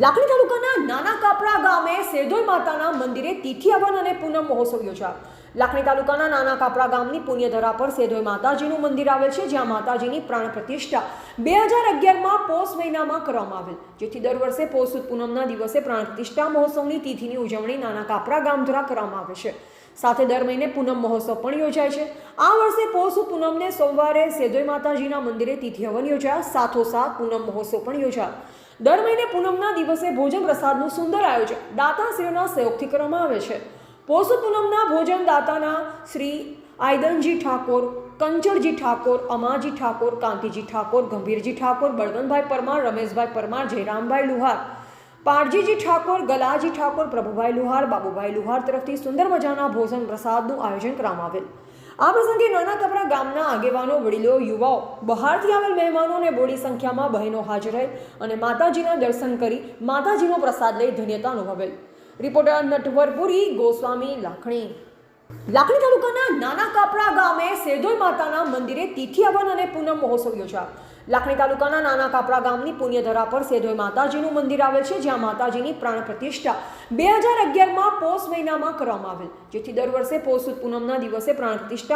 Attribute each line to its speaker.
Speaker 1: લાખણી તાલુકાના નાના કાપરા ગામે સેદોઈ માતાના મંદિરે તિથિ હવન અને પૂનમ મહોત્સવ યોજાયો. લાકડી તાલુકાના નાના કાપરા ગામની પુણ્યધરા પર સેદોઈ માતાજીનું મંદિર આવેલ છે, જ્યાં માતાજીની પ્રાણ પ્રતિષ્ઠા બે હજાર અગિયારમાં પોષ મહિનામાં કરવામાં આવેલ. જેથી દર વર્ષે પોષ પૂનમના દિવસે પ્રાણ પ્રતિષ્ઠા મહોત્સવની તિથિની ઉજવણી નાના કાપરા ગામ દ્વારા કરવામાં આવે છે. સાથે દર મહિને પૂનમ મહોત્સવ પણ યોજાય છે. આ વર્ષે પોષ પૂનમને સોમવારે સેદોઈ માતાજીના મંદિરે તિથિ હવન યોજાયા, સાથોસાથ પૂનમ મહોત્સવ પણ યોજાયો. દર મહિને પૂનમના દિવસે ભોજન પ્રસાદનું સુંદર આયોજન દાતાશ્રીઓના સહયોગથી કરવામાં આવે છે. પોષ પૂનમના ભોજન દાતાના શ્રી આયદનજી ઠાકોર, કંચળજી ઠાકોર, અમાજી ઠાકોર, કાંતિજી ઠાકોર, ગંભીરજી ઠાકોર, બળવંતભાઈ પરમાર, રમેશભાઈ પરમાર, જયરામભાઈ લુહાર પારજીજી ઠાકોર, ગલાજી ઠાકોર, પ્રભુભાઈ લુહાર, બાબુભાઈ લુહાર તરફથી સુંદર મજાના ભોજન પ્રસાદનું આયોજન કરવામાં આવેલ. આ પ્રસંગે નાના કપરા ગામના આગેવાનો, વડીલો, યુવાઓ, બહારથી આવેલ મહેમાનો અને બોડી સંખ્યામાં બહેનો હાજર રહી અને માતાજીના દર્શન કરી માતાજીનો પ્રસાદ લઈ ધન્યતા અનુભવેલ. રિપોર્ટર નટવરપુરી, ગોસ્વામી લાખણી. લાખણી તાલુકાના નાના કાપરા સેદોઈ માતાના મંદિરે તિથિ હવન અને પૂનમ મહોત્સવ યોજાયો લાખણી તાલુકાના નાના કાપરા ગામની પુણ્યધરા પર સેદોઈ માતાજીનું મંદિર આવેલ છે, જ્યાં માતાજીની પ્રાણ પ્રતિષ્ઠા બે હજાર અગિયારમાં પોષ મહિનામાં કરવામાં આવેલ, જેથી દર વર્ષે પોષ પૂનમના દિવસે પ્રાણ પ્રતિષ્ઠા